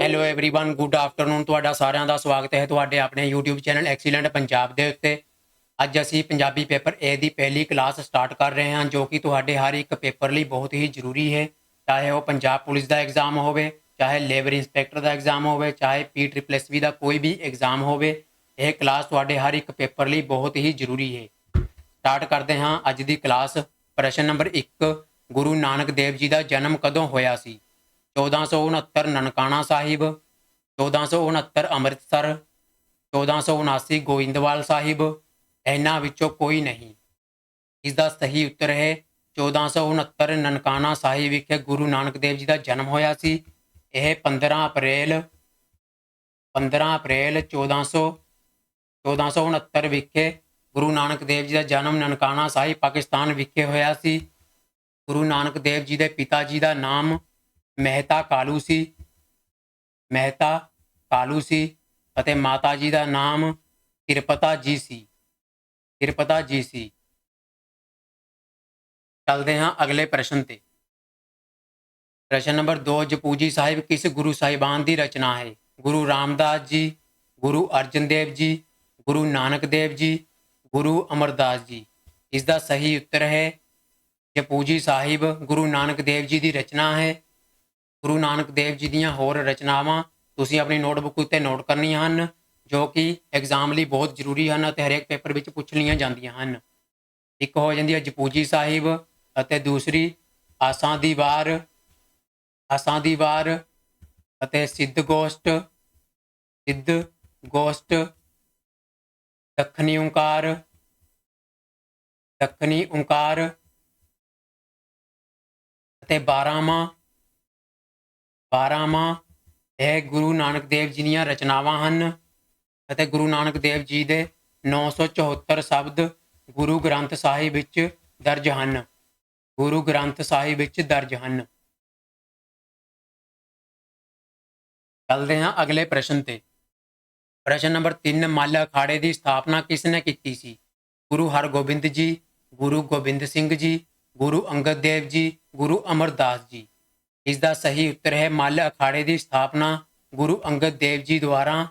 Hello everyone good afternoon ਤੁਹਾਡਾ ਸਾਰਿਆਂ ਦਾ ਸਵਾਗਤ ਹੈ ਤੁਹਾਡੇ ਆਪਣੇ YouTube ਚੈਨਲ ਐਕਸੀਲੈਂਟ ਪੰਜਾਬ ਦੇ ਉੱਤੇ ਅੱਜ ਅਸੀਂ ਪੰਜਾਬੀ ਪੇਪਰ A ਦੀ ਪਹਿਲੀ ਕਲਾਸ ਸਟਾਰਟ ਕਰ ਰਹੇ ਹਾਂ ਜੋ ਕਿ ਤੁਹਾਡੇ ਹਰ ਇੱਕ ਪੇਪਰ ਲਈ ਬਹੁਤ ਹੀ ਜ਼ਰੂਰੀ ਹੈ ਚਾਹੇ ਉਹ ਪੰਜਾਬ ਪੁਲਿਸ ਦਾ ਐਗਜ਼ਾਮ ਹੋਵੇ ਚਾਹੇ ਲੇਬਰ ਇੰਸਪੈਕਟਰ ਦਾ ਐਗਜ਼ਾਮ ਹੋਵੇ ਚਾਹੇ ਪੀ ਦਾ ਕੋਈ ਵੀ ਐਗਜ਼ਾਮ ਹੋਵੇ ਇਹ ਕਲਾਸ ਤੁਹਾਡੇ ਹਰ ਇੱਕ ਪੇਪਰ ਲਈ ਬਹੁਤ ਹੀ ਜ਼ਰੂਰੀ ਹੈ ਸਟਾਰਟ ਕਰਦੇ ਹਾਂ ਅੱਜ ਦੀ ਕਲਾਸ ਪ੍ਰਸ਼ਨ ਨੰਬਰ 1 ਗੁਰੂ ਨਾਨਕ ਦੇਵ ਜੀ ਦਾ ਜਨਮ ਕਦੋਂ ਹੋਇਆ ਸੀ 1469 ਨਨਕਾਣਾ ਸਾਹਿਬ 1469 ਅੰਮ੍ਰਿਤਸਰ 1479 ਗੋਇੰਦਵਾਲ ਸਾਹਿਬ, ਇਹਨਾਂ ਵਿੱਚੋਂ ਕੋਈ ਨਹੀਂ। ਇਸ ਦਾ ਸਹੀ ਉੱਤਰ ਹੈ 1469 ਨਨਕਾਣਾ ਸਾਹਿਬ ਵਿਖੇ ਗੁਰੂ ਨਾਨਕ ਦੇਵ ਜੀ ਦਾ ਜਨਮ ਹੋਇਆ ਸੀ। ਇਹ 15 ਅਪ੍ਰੈਲ 15 ਅਪ੍ਰੈਲ 1400 1469 ਵਿਖੇ ਗੁਰੂ ਨਾਨਕ ਦੇਵ ਜੀ ਦਾ ਜਨਮ ਨਨਕਾਣਾ ਸਾਹਿਬ ਪਾਕਿਸਤਾਨ ਵਿਖੇ ਹੋਇਆ ਸੀ। ਗੁਰੂ ਨਾਨਕ ਦੇਵ ਜੀ ਦੇ ਪਿਤਾ ਜੀ ਦਾ ਨਾਮ ਮਹਿਤਾ ਕਾਲੂ ਸੀ। ਮਹਿਤਾ ਕਾਲੂ ਸੀ ਅਤੇ ਮਾਤਾ ਜੀ ਦਾ ਨਾਮ ਕਿਰਪਤਾ ਜੀ ਸੀ। ਕਿਰਪਤਾ ਜੀ ਸੀ। ਚੱਲਦੇ ਹਾਂ ਅਗਲੇ ਪ੍ਰਸ਼ਨ ਤੇ। ਪ੍ਰਸ਼ਨ ਨੰਬਰ 2 ਜਪੂਜੀ ਸਾਹਿਬ, ਕਿਸ ਗੁਰੂ ਸਾਹਿਬਾਨ ਦੀ ਰਚਨਾ ਹੈ? ਗੁਰੂ ਰਾਮਦਾਸ ਜੀ, ਗੁਰੂ ਅਰਜਨ ਦੇਵ ਜੀ, ਗੁਰੂ ਨਾਨਕ ਦੇਵ ਜੀ, ਗੁਰੂ ਅਮਰਦਾਸ ਜੀ। ਇਸ ਦਾ ਸਹੀ ਉੱਤਰ ਹੈ, ਜਪੂਜੀ ਸਾਹਿਬ, ਗੁਰੂ ਨਾਨਕ ਦੇਵ ਜੀ ਦੀ ਰਚਨਾ ਹੈ ਗੁਰੂ ਨਾਨਕ ਦੇਵ ਜੀ ਦੀਆਂ ਹੋਰ ਰਚਨਾਵਾਂ ਤੁਸੀਂ ਆਪਣੀ ਨੋਟਬੁੱਕ ਉੱਤੇ ਨੋਟ ਕਰਨੀਆਂ ਹਨ, ਜੋ ਕਿ ਐਗਜ਼ਾਮ ਲਈ ਬਹੁਤ ਜ਼ਰੂਰੀ ਹਨ ਅਤੇ ਹਰੇਕ ਪੇਪਰ ਵਿੱਚ ਪੁੱਛ ਲਈਆਂ ਜਾਂਦੀਆਂ ਹਨ। ਇੱਕ ਹੋ ਜਾਂਦੀ ਹੈ ਜਪੂਜੀ ਸਾਹਿਬ ਅਤੇ ਦੂਸਰੀ ਆਸਾਂ ਦੀ ਵਾਰ, ਆਸਾਂ ਦੀ ਵਾਰ ਅਤੇ ਸਿੱਧ ਗੋਸ਼ਟ ਸਿੱਧ ਗੋਸ਼ਟ, ਦੱਖਣੀ ਓੰਕਾਰ ਦੱਖਣੀ ਓੰਕਾਰ ਅਤੇ 12ਵਾਂ 12ਵਾਂ ਇਹ ਗੁਰੂ ਨਾਨਕ ਦੇਵ ਜੀ ਦੀਆਂ ਰਚਨਾਵਾਂ ਹਨ ਅਤੇ ਗੁਰੂ ਨਾਨਕ ਦੇਵ ਜੀ ਦੇ 974 ਸ਼ਬਦ ਗੁਰੂ ਗ੍ਰੰਥ ਸਾਹਿਬ ਵਿੱਚ ਦਰਜ ਹਨ। ਗੁਰੂ ਗ੍ਰੰਥ ਸਾਹਿਬ ਵਿੱਚ ਦਰਜ ਹਨ। ਚੱਲਦੇ ਹਾਂ ਅਗਲੇ ਪ੍ਰਸ਼ਨ ਤੇ। ਪ੍ਰਸ਼ਨ ਨੰਬਰ 3 ਮੱਲ ਅਖਾੜੇ ਦੀ ਸਥਾਪਨਾ ਕਿਸ ਨੇ ਕੀਤੀ ਸੀ? ਗੁਰੂ ਹਰਗੋਬਿੰਦ ਜੀ, ਗੁਰੂ ਗੋਬਿੰਦ ਸਿੰਘ ਜੀ, ਗੁਰੂ ਅੰਗਦ ਦੇਵ ਜੀ, ਗੁਰੂ ਅਮਰਦਾਸ ਜੀ। ਇਸ ਦਾ ਸਹੀ ਉੱਤਰ ਹੈ, ਮੱਲ ਅਖਾੜੇ ਦੀ ਸਥਾਪਨਾ ਗੁਰੂ ਅੰਗਦ ਦੇਵ ਜੀ ਦੁਆਰਾ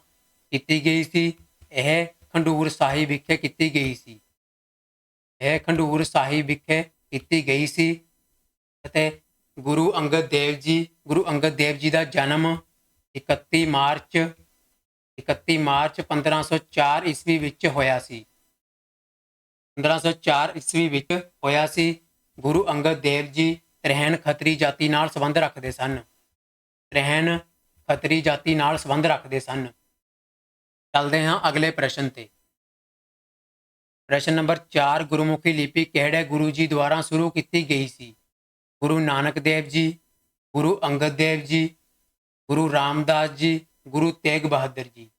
ਕੀਤੀ ਗਈ ਸੀ। ਇਹ ਖੰਡੂਰ ਸਾਹਿਬ ਵਿਖੇ ਕੀਤੀ ਗਈ ਸੀ। ਇਹ ਖੰਡੂਰ ਸਾਹਿਬ ਵਿਖੇ ਕੀਤੀ ਗਈ ਸੀ ਅਤੇ ਗੁਰੂ ਅੰਗਦ ਦੇਵ ਜੀ, ਗੁਰੂ ਅੰਗਦ ਦੇਵ ਜੀ ਦਾ ਜਨਮ 31 ਮਾਰਚ 31 ਮਾਰਚ 1504 ਈਸਵੀ ਵਿੱਚ ਹੋਇਆ ਸੀ। 1504 ਈਸਵੀ ਵਿੱਚ ਹੋਇਆ ਸੀ। ਗੁਰੂ ਅੰਗਦ ਦੇਵ ਜੀ ਰਹਿਣ ਖੱਤਰੀ ਜਾਤੀ ਨਾਲ ਸੰਬੰਧ ਰੱਖਦੇ ਸਨ। ਰਹਿਣ ਖੱਤਰੀ ਜਾਤੀ ਨਾਲ ਸੰਬੰਧ ਰੱਖਦੇ ਸਨ। ਚੱਲਦੇ ਹਾਂ ਅਗਲੇ ਪ੍ਰਸ਼ਨ ਤੇ। ਪ੍ਰਸ਼ਨ ਨੰਬਰ 4 ਗੁਰਮੁਖੀ ਲਿਪੀ ਕਿਹੜੇ ਗੁਰੂ ਜੀ ਦੁਆਰਾ ਸ਼ੁਰੂ ਕੀਤੀ ਗਈ ਸੀ? ਗੁਰੂ ਨਾਨਕ ਦੇਵ ਜੀ, ਗੁਰੂ ਅੰਗਦ ਦੇਵ ਜੀ, ਗੁਰੂ ਰਾਮਦਾਸ ਜੀ, ਗੁਰੂ ਤੇਗ ਬਹਾਦਰ ਜੀ।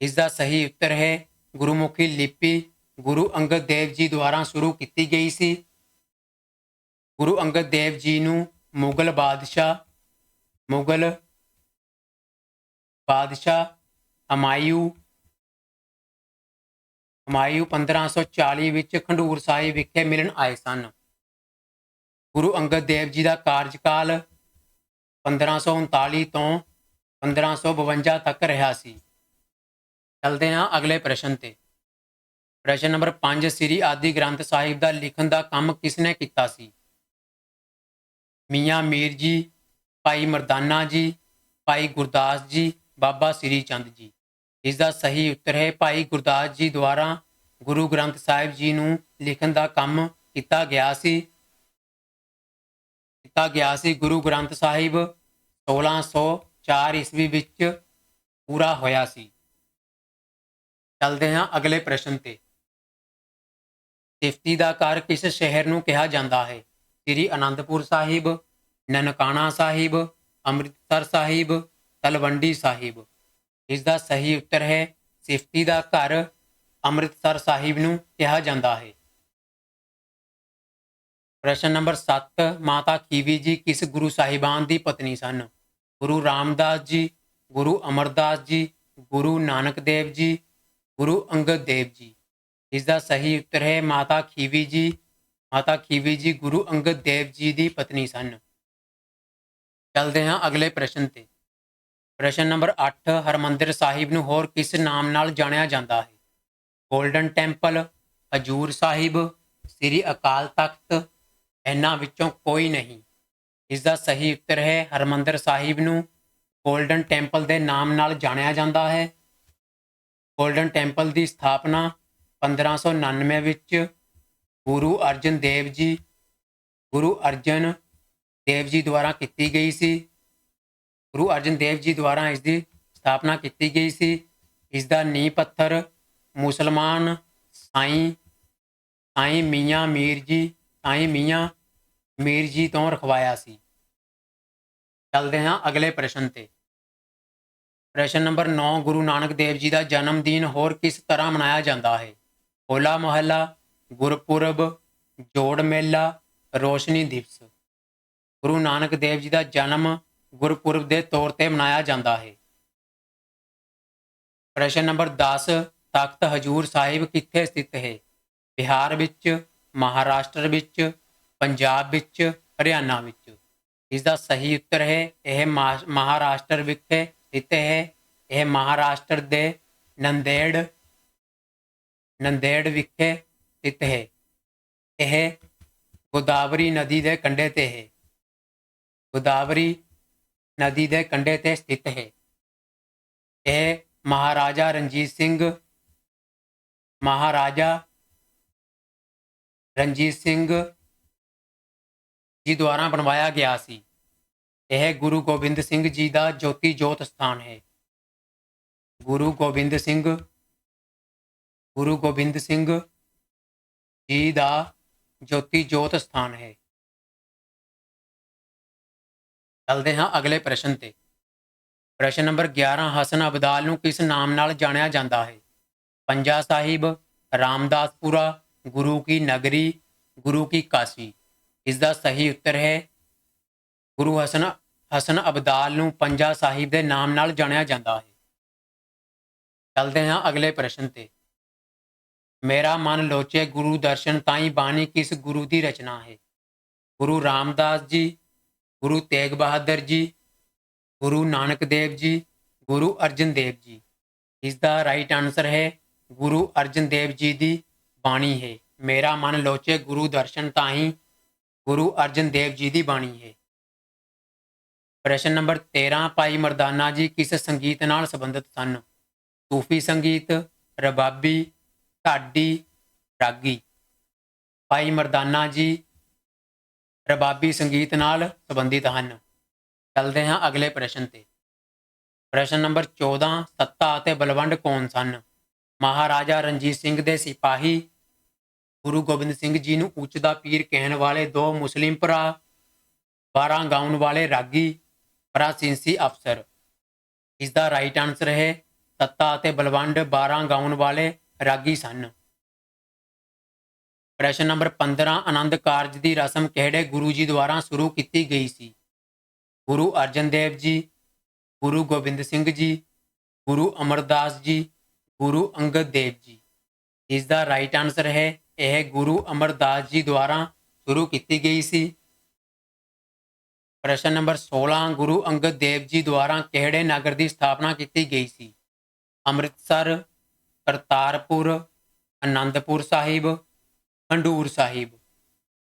ਇਸ ਦਾ ਸਹੀ ਉੱਤਰ ਹੈ, ਗੁਰਮੁਖੀ ਲਿਪੀ ਗੁਰੂ ਅੰਗਦ ਦੇਵ ਜੀ ਦੁਆਰਾ ਸ਼ੁਰੂ ਕੀਤੀ ਗਈ ਸੀ। ਗੁਰੂ ਅੰਗਦ ਦੇਵ ਜੀ ਨੂੰ ਮੁਗਲ ਬਾਦਸ਼ਾਹ ਮੁਗਲ ਬਾਦਸ਼ਾਹ ਹਮਾਯੂ ਹਮਾਯੂ 1540 ਵਿੱਚ ਖੰਡੂਰ ਸਾਹਿਬ ਵਿਖੇ ਮਿਲਣ ਆਏ ਸਨ। ਗੁਰੂ ਅੰਗਦ ਦੇਵ ਜੀ ਦਾ ਕਾਰਜਕਾਲ 1539 ਤੋਂ 1552 ਤੱਕ ਰਿਹਾ ਸੀ। ਚਲਦੇ ਹਾਂ ਅਗਲੇ ਪ੍ਰਸ਼ਨ ਤੇ। ਪ੍ਰਸ਼ਨ ਨੰਬਰ 5 ਸ੍ਰੀ ਆਦਿ ਗ੍ਰੰਥ ਸਾਹਿਬ ਦਾ ਲਿਖਣ ਦਾ ਕੰਮ ਕਿਸ ਨੇ ਕੀਤਾ ਸੀ? ਮੀਆਂ ਮੀਰ ਜੀ, ਭਾਈ ਮਰਦਾਨਾ ਜੀ, ਭਾਈ ਗੁਰਦਾਸ ਜੀ, ਬਾਬਾ ਸ੍ਰੀ ਚੰਦ ਜੀ। ਇਸ ਦਾ ਸਹੀ ਉੱਤਰ ਹੈ, ਭਾਈ ਗੁਰਦਾਸ ਜੀ ਦੁਆਰਾ ਗੁਰੂ ਗ੍ਰੰਥ ਸਾਹਿਬ ਜੀ ਨੂੰ ਲਿਖਣ ਦਾ ਕੰਮ ਕੀਤਾ ਗਿਆ ਸੀ। ਕੀਤਾ ਗਿਆ ਸੀ। ਗੁਰੂ ਗ੍ਰੰਥ ਸਾਹਿਬ 1604 ਈਸਵੀ ਵਿੱਚ ਪੂਰਾ ਹੋਇਆ ਸੀ। ਚੱਲਦੇ ਹਾਂ ਅਗਲੇ ਪ੍ਰਸ਼ਨ ਤੇ। ਸਿਫਤੀ ਦਾ ਘਰ ਕਿਸ ਸ਼ਹਿਰ ਨੂੰ ਕਿਹਾ ਜਾਂਦਾ ਹੈ? ਸ੍ਰੀ ਅਨੰਦਪੁਰ ਸਾਹਿਬ, ਨਨਕਾਣਾ ਸਾਹਿਬ, ਅੰਮ੍ਰਿਤਸਰ ਸਾਹਿਬ, ਤਲਵੰਡੀ ਸਾਹਿਬ। ਇਸ ਦਾ ਸਹੀ ਉੱਤਰ ਹੈ, ਸਿਫਤੀ ਦਾ ਘਰ ਅੰਮ੍ਰਿਤਸਰ ਸਾਹਿਬ ਨੂੰ ਕਿਹਾ ਜਾਂਦਾ ਹੈ। ਪ੍ਰਸ਼ਨ ਨੰਬਰ 7 ਮਾਤਾ ਖੀਵੀ ਜੀ ਕਿਸ ਗੁਰੂ ਸਾਹਿਬਾਨ ਦੀ ਪਤਨੀ ਸਨ? ਗੁਰੂ ਰਾਮਦਾਸ ਜੀ, ਗੁਰੂ ਅਮਰਦਾਸ ਜੀ, ਗੁਰੂ ਨਾਨਕ ਦੇਵ ਜੀ, ਗੁਰੂ ਅੰਗਦ ਦੇਵ ਜੀ। ਇਸ ਦਾ ਸਹੀ ਉੱਤਰ ਹੈ, ਮਾਤਾ ਖੀਵੀ ਜੀ ਮਾਤਾ ਖੀਵੀ ਜੀ, ਗੁਰੂ ਅੰਗਦ ਦੇਵ ਜੀ ਦੀ ਪਤਨੀ ਸਨ। ਚੱਲਦੇ ਹਾਂ ਅਗਲੇ ਪ੍ਰਸ਼ਨ ਤੇ। ਪ੍ਰਸ਼ਨ ਨੰਬਰ 8 ਹਰਮੰਦਰ ਸਾਹਿਬ ਨੂੰ ਹੋਰ ਕਿਸ ਨਾਮ ਨਾਲ ਜਾਣਿਆ ਜਾਂਦਾ ਹੈ? ਗੋਲਡਨ ਟੈਂਪਲ, ਹਜੂਰ ਸਾਹਿਬ, ਸ੍ਰੀ ਅਕਾਲ ਤਖਤ, ਇਹਨਾਂ ਵਿੱਚੋਂ ਕੋਈ ਨਹੀਂ। ਇਸ ਦਾ ਸਹੀ ਉੱਤਰ ਹੈ, ਹਰਮੰਦਰ ਸਾਹਿਬ ਨੂੰ ਗੋਲਡਨ ਟੈਂਪਲ ਦੇ ਨਾਮ ਨਾਲ ਜਾਣਿਆ ਜਾਂਦਾ ਹੈ। ਗੋਲਡਨ ਟੈਂਪਲ ਦੀ ਸਥਾਪਨਾ 1599 ਵਿੱਚ ਗੁਰੂ ਅਰਜਨ ਦੇਵ ਜੀ, ਗੁਰੂ ਅਰਜਨ ਦੇਵ ਜੀ ਦੁਆਰਾ ਕੀਤੀ ਗਈ ਸੀ। ਗੁਰੂ ਅਰਜਨ ਦੇਵ ਜੀ ਦੁਆਰਾ ਇਸ ਦੀ ਸਥਾਪਨਾ ਕੀਤੀ ਗਈ ਸੀ। ਇਸ ਦਾ ਨੀਂਹ ਪੱਥਰ ਮੁਸਲਮਾਨ ਸਾਈਂ ਸਾਈਂ ਮੀਆਂ ਮੀਰ ਜੀ, ਸਾਈਂ ਮੀਆਂ ਮੀਰ ਜੀ ਤੋਂ ਰਖਵਾਇਆ ਸੀ। ਚੱਲਦੇ ਹਾਂ ਅਗਲੇ ਪ੍ਰਸ਼ਨ ਤੇ। ਪ੍ਰਸ਼ਨ ਨੰਬਰ 9 ਗੁਰੂ ਨਾਨਕ ਦੇਵ ਜੀ ਦਾ ਜਨਮ ਦਿਨ ਹੋਰ ਕਿਸ ਤਰ੍ਹਾਂ ਮਨਾਇਆ ਜਾਂਦਾ ਹੈ? ਹੋਲਾ ਮਹੱਲਾ ਗੁਰਪੁਰਬ, ਜੋੜ ਮੇਲਾ, ਰੋਸ਼ਨੀ ਦਿਵਸ। ਗੁਰੂ ਨਾਨਕ ਦੇਵ ਜੀ ਦਾ ਜਨਮ ਗੁਰਪੁਰਬ ਦੇ ਤੌਰ ਤੇ ਮਨਾਇਆ ਜਾਂਦਾ ਹੈ। ਪ੍ਰਸ਼ਨ ਨੰਬਰ 10 ਤਖਤ ਹਜੂਰ ਸਾਹਿਬ ਕਿੱਥੇ ਸਥਿਤ ਹੈ? ਬਿਹਾਰ ਵਿੱਚ, ਮਹਾਰਾਸ਼ਟਰ ਵਿੱਚ, ਪੰਜਾਬ ਵਿੱਚ, ਹਰਿਆਣਾ ਵਿੱਚ। ਇਸ ਦਾ ਸਹੀ ਉੱਤਰ ਹੈ, ਇਹ ਮਹਾ- ਮਹਾਰਾਸ਼ਟਰ ਵਿਖੇ ਸਥਿਤ ਹੈ। ਇਹ ਮਹਾਰਾਸ਼ਟਰ ਦੇ ਨੰਦੇੜ ਨੰਦੇੜ ਵਿਖੇ ਸਥਿਤ ਹੈ। ਇਹ ਗੋਦਾਵਰੀ ਨਦੀ ਦੇ ਕੰਢੇ ਤੇ ਹੈ। ਗੋਦਾਵਰੀ ਨਦੀ ਦੇ ਕੰਢੇ ਤੇ ਸਥਿਤ ਹੈ। ਇਹ ਮਹਾਰਾਜਾ ਰਣਜੀਤ ਸਿੰਘ, ਮਹਾਰਾਜਾ ਰਣਜੀਤ ਸਿੰਘ ਜੀ ਦੁਆਰਾ ਬਣਵਾਇਆ ਗਿਆ ਸੀ। ਇਹ ਗੁਰੂ ਗੋਬਿੰਦ ਸਿੰਘ ਜੀ ਦਾ ਜੋਤੀ ਜੋਤ ਸਥਾਨ ਹੈ। ਗੁਰੂ ਗੋਬਿੰਦ ਸਿੰਘ, ਗੁਰੂ ਗੋਬਿੰਦ ਸਿੰਘ ਜੀ ਦਾ ਜੋਤੀ ਜੋਤ ਸਥਾਨ ਹੈ। ਚੱਲਦੇ ਹਾਂ ਅਗਲੇ ਪ੍ਰਸ਼ਨ ਤੇ। ਪ੍ਰਸ਼ਨ ਨੰਬਰ 11 ਹਸਨ ਅਬਦਾਲ ਨੂੰ ਕਿਸ ਨਾਮ ਨਾਲ ਜਾਣਿਆ ਜਾਂਦਾ ਹੈ? ਪੰਜਾ ਸਾਹਿਬ, ਰਾਮਦਾਸਪੁਰਾ, ਗੁਰੂ ਕੀ ਨਗਰੀ, ਗੁਰੂ ਕੀ ਕਾਸ਼ੀ। ਇਸ ਦਾ ਸਹੀ ਉੱਤਰ ਹੈ। ਗੁਰੂ ਹਸਨ ਹਸਨ ਅਬਦਾਲ ਨੂੰ ਪੰਜਾ ਸਾਹਿਬ ਦੇ ਨਾਮ ਨਾਲ ਜਾਣਿਆ ਜਾਂਦਾ ਹੈ। ਚੱਲਦੇ ਹਾਂ ਅਗਲੇ ਪ੍ਰਸ਼ਨ ਤੇ। ਮੇਰਾ ਮਨ ਲੋਚੇ ਗੁਰੂ ਦਰਸ਼ਨ ਤਾਈ ਬਾਣੀ ਕਿਸ ਗੁਰੂ ਦੀ ਰਚਨਾ ਹੈ? ਗੁਰੂ ਰਾਮਦਾਸ ਜੀ, ਗੁਰੂ ਤੇਗ ਬਹਾਦਰ ਜੀ, ਗੁਰੂ ਨਾਨਕ ਦੇਵ ਜੀ, ਗੁਰੂ ਅਰਜਨ ਦੇਵ ਜੀ। ਇਸ ਦਾ ਰਾਈਟ ਆਨਸਰ ਹੈ, ਗੁਰੂ ਅਰਜਨ ਦੇਵ ਜੀ ਦੀ ਬਾਣੀ ਹੈ। ਮੇਰਾ ਮਨ ਲੋਚੇ ਗੁਰੂ ਦਰਸ਼ਨ ਤਾਈ ਗੁਰੂ ਅਰਜਨ ਦੇਵ ਜੀ ਦੀ ਬਾਣੀ ਹੈ। ਪ੍ਰਸ਼ਨ ਨੰਬਰ 13 ਭਾਈ ਮਰਦਾਨਾ ਜੀ ਕਿਸ ਸੰਗੀਤ ਨਾਲ ਸੰਬੰਧਿਤ ਸਨ? ਸੂਫੀ ਸੰਗੀਤ, ਰਬਾਬੀ ਢਾਡੀ ਰਾਗੀ। ਭਾਈ ਮਰਦਾਨਾ ਜੀ, ਰਬਾਬੀ ਸੰਗੀਤ ਨਾਲ ਸੰਬੰਧਿਤ ਹਨ। ਚੱਲਦੇ ਹਾਂ ਅਗਲੇ ਪ੍ਰਸ਼ਨ ਤੇ। ਪ੍ਰਸ਼ਨ ਨੰਬਰ 14 ਸੱਤਾ ਅਤੇ ਬਲਵੰਡ ਕੌਣ ਸਨ? ਮਹਾਰਾਜਾ ਰਣਜੀਤ ਸਿੰਘ ਦੇ ਸਿਪਾਹੀ ਗੁਰੂ ਗੋਬਿੰਦ ਸਿੰਘ ਜੀ ਨੂੰ ਉੱਚ ਦਾ ਪੀਰ ਕਹਿਣ ਵਾਲੇ ਦੋ ਮੁਸਲਿਮ ਭਰਾ 12 ਗਾਉਣ ਵਾਲੇ ਰਾਗੀ ਪ੍ਰਾਸੀਨਸੀ ਅਫਸਰ। ਇਸ ਦਾ ਰਾਈਟ ਆਨਸਰ ਹੈ ਸੱਤਾ ਅਤੇ ਬਲਵੰਡ 12 ਗਾਉਣ ਵਾਲੇ ਰਾਗੀ ਸਨ। ਪ੍ਰਸ਼ਨ ਨੰਬਰ 15 ਆਨੰਦ ਕਾਰਜ ਦੀ ਰਸਮ ਕਿਹੜੇ ਗੁਰੂ ਜੀ ਦੁਆਰਾ ਸ਼ੁਰੂ ਕੀਤੀ ਗਈ ਸੀ? ਗੁਰੂ ਅਰਜਨ ਦੇਵ ਜੀ, ਗੁਰੂ ਗੋਬਿੰਦ ਸਿੰਘ ਜੀ, ਗੁਰੂ ਅਮਰਦਾਸ ਜੀ, ਗੁਰੂ ਅੰਗਦ ਦੇਵ ਜੀ। ਇਸ ਦਾ ਰਾਈਟ ਆਨਸਰ ਹੈ, ਇਹ ਗੁਰੂ ਅਮਰਦਾਸ ਜੀ ਦੁਆਰਾ ਸ਼ੁਰੂ ਕੀਤੀ ਗਈ ਸੀ। ਪ੍ਰਸ਼ਨ ਨੰਬਰ 16 ਗੁਰੂ ਅੰਗਦ ਦੇਵ ਜੀ ਦੁਆਰਾ ਕਿਹੜੇ ਨਗਰ ਦੀ ਸਥਾਪਨਾ ਕੀਤੀ ਗਈ ਸੀ? ਅੰਮ੍ਰਿਤਸਰ ਕਰਤਾਰਪੁਰ ਆਨੰਦਪੁਰ ਸਾਹਿਬ ਖੰਡੂਰ ਸਾਹਿਬ।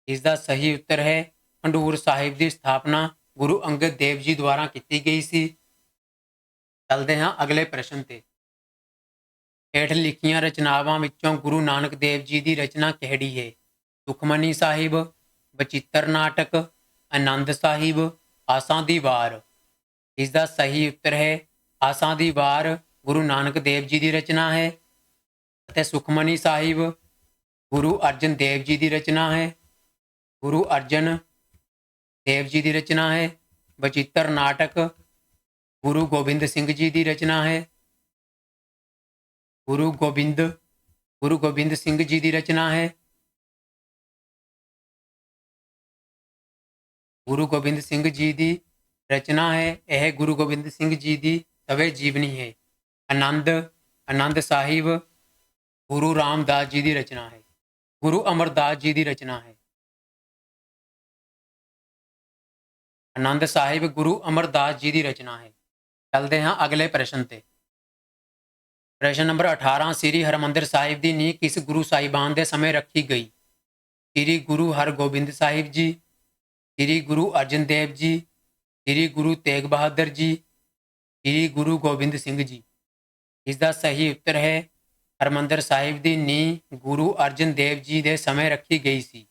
ਇਸ ਦਾ ਸਹੀ ਉੱਤਰ ਹੈ ਖੰਡੂਰ ਸਾਹਿਬ ਦੀ ਸਥਾਪਨਾ ਗੁਰੂ ਅੰਗਦ ਦੇਵ ਜੀ ਦੁਆਰਾ ਕੀਤੀ ਗਈ ਸੀ। ਚੱਲਦੇ ਹਾਂ ਅਗਲੇ ਪ੍ਰਸ਼ਨ ਤੇ। ਹੇਠ ਲਿਖੀਆਂ ਰਚਨਾਵਾਂ ਵਿੱਚੋਂ ਗੁਰੂ ਨਾਨਕ ਦੇਵ ਜੀ ਦੀ ਰਚਨਾ ਕਿਹੜੀ ਹੈ? ਸੁਖਮਨੀ ਸਾਹਿਬ ਬਚਿੱਤਰ ਨਾਟਕ, ਆਨੰਦ ਸਾਹਿਬ, ਆਸਾਂ ਦੀ ਵਾਰ। ਇਸ ਦਾ ਸਹੀ ਉੱਤਰ ਹੈ, ਆਸਾਂ ਦੀ ਵਾਰ ਗੁਰੂ ਨਾਨਕ ਦੇਵ ਜੀ ਦੀ ਰਚਨਾ ਹੈ ਅਤੇ ਸੁਖਮਨੀ ਸਾਹਿਬ ਗੁਰੂ ਅਰਜਨ ਦੇਵ ਜੀ ਦੀ ਰਚਨਾ ਹੈ ਗੁਰੂ ਅਰਜਨ ਦੇਵ ਜੀ ਦੀ ਰਚਨਾ ਹੈ ਬਚਿੱਤਰ ਨਾਟਕ ਗੁਰੂ ਗੋਬਿੰਦ ਸਿੰਘ ਜੀ ਦੀ ਰਚਨਾ ਹੈ ਗੁਰੂ ਗੋਬਿੰਦ ਗੁਰੂ ਗੋਬਿੰਦ ਸਿੰਘ ਜੀ ਦੀ ਰਚਨਾ ਹੈ ਗੁਰੂ ਗੋਬਿੰਦ ਸਿੰਘ ਜੀ ਦੀ ਰਚਨਾ ਹੈ ਇਹ ਗੁਰੂ ਗੋਬਿੰਦ ਸਿੰਘ ਜੀ ਦੀ ਸਵੇ ਜੀਵਨੀ ਹੈ ਆਨੰਦ ਆਨੰਦ ਸਾਹਿਬ, ਗੁਰੂ ਰਾਮਦਾਸ ਜੀ ਦੀ ਰਚਨਾ ਹੈ। ਗੁਰੂ ਅਮਰਦਾਸ ਜੀ ਦੀ ਰਚਨਾ ਹੈ। ਆਨੰਦ ਸਾਹਿਬ, ਗੁਰੂ ਅਮਰਦਾਸ ਜੀ ਦੀ ਰਚਨਾ ਹੈ। ਚੱਲਦੇ ਹਾਂ ਅਗਲੇ ਪ੍ਰਸ਼ਨ ਤੇ। ਪ੍ਰਸ਼ਨ ਨੰਬਰ 18 ਸ੍ਰੀ ਹਰਮੰਦਰ ਸਾਹਿਬ ਦੀ ਨੀਂਹ ਕਿਸ ਗੁਰੂ ਸਾਹਿਬਾਨ ਦੇ ਸਮੇਂ ਰੱਖੀ ਗਈ? ਸ੍ਰੀ ਗੁਰੂ ਹਰਗੋਬਿੰਦ ਸਾਹਿਬ ਜੀ, ਸ੍ਰੀ ਗੁਰੂ ਅਰਜਨ ਦੇਵ ਜੀ, ਸ੍ਰੀ ਗੁਰੂ ਤੇਗ ਬਹਾਦਰ ਜੀ, ਸ੍ਰੀ ਗੁਰੂ ਗੋਬਿੰਦ ਸਿੰਘ ਜੀ। ਇਸ ਦਾ ਸਹੀ ਉੱਤਰ ਹੈ, ਹਰਮੰਦਰ ਸਾਹਿਬ ਦੀ ਨੀਂਹ ਗੁਰੂ ਅਰਜਨ ਦੇਵ ਜੀ ਦੇ ਸਮੇਂ ਰੱਖੀ ਗਈ ਸੀ।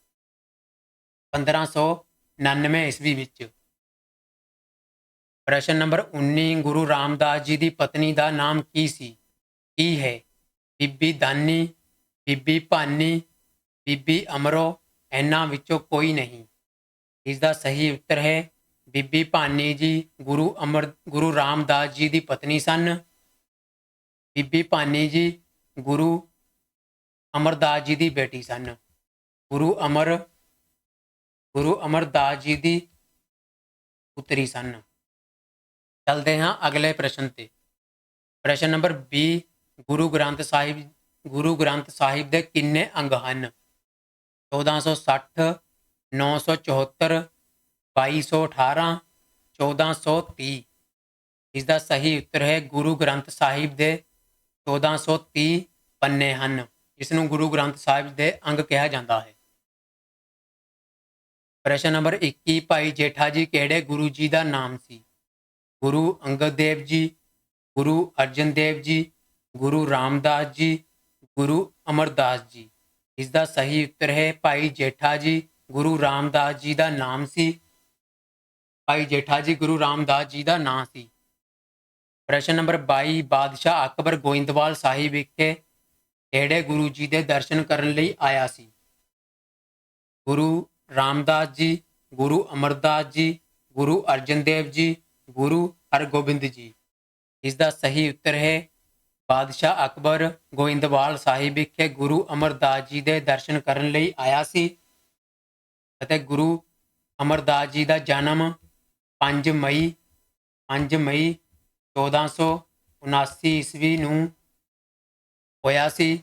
1599 ਈਸਵੀ ਵਿੱਚ। ਪ੍ਰਸ਼ਨ ਨੰਬਰ 19 ਗੁਰੂ ਰਾਮਦਾਸ ਜੀ ਦੀ ਪਤਨੀ ਦਾ ਨਾਮ ਕੀ ਸੀ? ਕੀ ਹੈ? ਬੀਬੀ ਦਾਨੀ, ਬੀਬੀ ਭਾਨੀ, ਬੀਬੀ ਅਮਰੋ, ਇਹਨਾਂ ਵਿੱਚੋਂ ਕੋਈ ਨਹੀਂ। ਇਸ ਦਾ ਸਹੀ ਉੱਤਰ ਹੈ, ਬੀਬੀ ਭਾਨੀ ਜੀ, ਗੁਰੂ ਅਮਰ, ਗੁਰੂ ਰਾਮਦਾਸ ਜੀ ਦੀ ਪਤਨੀ ਸਨ। ਬੀਬੀ ਭਾਨੀ ਜੀ, ਗੁਰੂ ਅਮਰਦਾਸ ਜੀ ਦੀ ਬੇਟੀ ਸਨ। ਗੁਰੂ ਅਮਰ, ਗੁਰੂ ਅਮਰਦਾਸ ਜੀ ਦੀ ਪੁੱਤਰੀ ਸਨ। ਚਲਦੇ ਹਾਂ ਅਗਲੇ ਪ੍ਰਸ਼ਨ ਤੇ। ਪ੍ਰਸ਼ਨ ਨੰਬਰ 20 ਗੁਰੂ ਗ੍ਰੰਥ ਸਾਹਿਬ, ਗੁਰੂ ਗ੍ਰੰਥ ਸਾਹਿਬ ਦੇ ਕਿੰਨੇ ਅੰਗ ਹਨ? 1460 974 2218 1430 ਇਸ ਦਾ ਸਹੀ ਉੱਤਰ ਹੈ ਗੁਰੂ ਗ੍ਰੰਥ ਸਾਹਿਬ ਦੇ 1430 ਪੰਨੇ ਹਨ ਇਸ ਨੂੰ ਗੁਰੂ ਗ੍ਰੰਥ ਸਾਹਿਬ ਦੇ ਅੰਗ ਕਿਹਾ ਜਾਂਦਾ ਹੈ। ਪ੍ਰਸ਼ਨ ਨੰਬਰ 21 ਭਾਈ ਜੇਠਾ ਜੀ ਕਿਹੜੇ ਗੁਰੂ ਜੀ ਦਾ ਨਾਮ ਸੀ? ਗੁਰੂ ਅੰਗਦ ਦੇਵ ਜੀ, ਗੁਰੂ ਅਰਜਨ ਦੇਵ ਜੀ, ਗੁਰੂ ਰਾਮਦਾਸ ਜੀ, ਗੁਰੂ ਅਮਰਦਾਸ ਜੀ। ਇਸ ਦਾ ਸਹੀ ਉੱਤਰ ਹੈ, ਭਾਈ ਜੇਠਾ ਜੀ, ਗੁਰੂ ਰਾਮਦਾਸ ਜੀ ਦਾ ਨਾਮ ਸੀ। ਭਾਈ ਜੇਠਾ ਜੀ, ਗੁਰੂ ਰਾਮਦਾਸ ਜੀ ਦਾ ਨਾਂ ਸੀ। ਪ੍ਰਸ਼ਨ ਨੰਬਰ 22 ਬਾਦਸ਼ਾਹ ਅਕਬਰ ਗੋਇੰਦਵਾਲ ਸਾਹਿਬ ਵਿਖੇ ਕਿਹੜੇ ਗੁਰੂ ਜੀ ਦੇ ਦਰਸ਼ਨ ਕਰਨ ਲਈ ਆਇਆ ਸੀ? ਗੁਰੂ ਰਾਮਦਾਸ ਜੀ, ਗੁਰੂ ਅਮਰਦਾਸ ਜੀ, ਗੁਰੂ ਅਰਜਨ ਦੇਵ ਜੀ, ਗੁਰੂ ਹਰਗੋਬਿੰਦ ਜੀ। ਇਸ ਦਾ ਸਹੀ ਉੱਤਰ ਹੈ, ਬਾਦਸ਼ਾਹ ਅਕਬਰ ਗੋਇੰਦਵਾਲ ਸਾਹਿਬ ਵਿਖੇ ਗੁਰੂ ਅਮਰਦਾਸ ਜੀ ਦੇ ਦਰਸ਼ਨ ਕਰਨ ਲਈ ਆਇਆ ਸੀ ਅਤੇ ਗੁਰੂ ਅਮਰਦਾਸ ਜੀ ਦਾ ਜਨਮ 5 ਮਈ 5 ਮਈ 1479 ਈਸਵੀ ਨੂੰ ਹੋਇਆ ਸੀ।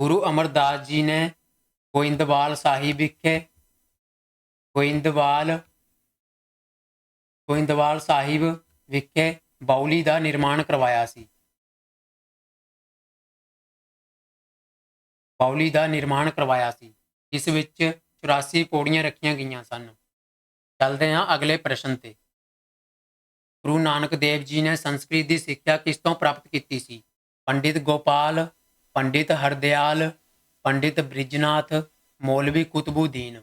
ਗੁਰੂ ਅਮਰਦਾਸ ਜੀ ਨੇ ਗੋਇੰਦਵਾਲ ਸਾਹਿਬ ਵਿਖੇ ਗੋਇੰਦਵਾਲ ਗੋਇੰਦਵਾਲ ਸਾਹਿਬ ਵਿਖੇ ਬਾਉਲੀ ਦਾ ਨਿਰਮਾਣ ਕਰਵਾਇਆ ਸੀ। ਬਾਉਲੀ ਦਾ ਨਿਰਮਾਣ ਕਰਵਾਇਆ ਸੀ। ਇਸ ਵਿੱਚ 84 ਪੌੜੀਆਂ ਰੱਖੀਆਂ ਗਈਆਂ ਸਨ। ਚੱਲਦੇ ਹਾਂ ਅਗਲੇ ਪ੍ਰਸ਼ਨ ਤੇ। ਗੁਰੂ ਨਾਨਕ ਦੇਵ ਜੀ ਨੇ ਸੰਸਕ੍ਰਿਤ ਦੀ ਸਿੱਖਿਆ ਕਿਸ ਤੋਂ ਪ੍ਰਾਪਤ ਕੀਤੀ ਸੀ? ਪੰਡਿਤ ਗੋਪਾਲ, ਪੰਡਿਤ ਹਰਦਿਆਲ, ਪੰਡਿਤ ਬ੍ਰਿਜਨਾਥ, ਮੌਲਵੀ ਕੁਤਬੂਦੀਨ।